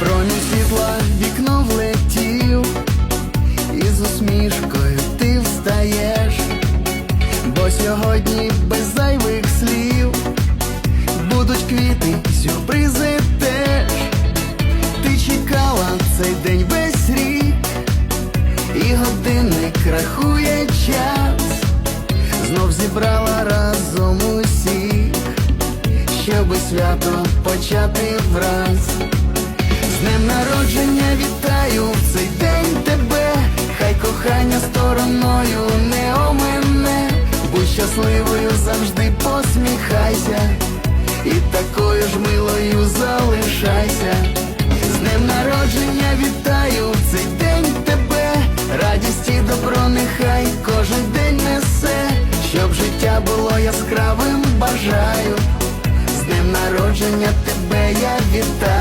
Промінь світла в вікно влетів, і з усмішкою ти встаєш, бо сьогодні без зайвих слів будуть квіти, сюрпризи теж. Ти чекала цей день весь рік, і годинник рахує час, знов зібрала разом усіх, щоби свято почати враз. Вітаю в цей день тебе, хай кохання стороною не омине, будь щасливою завжди посміхайся, і такою ж милою залишайся. З днем народження вітаю в цей день тебе, радість і добро нехай кожен день несе, щоб життя було яскравим, бажаю. З днем народження тебе я вітаю.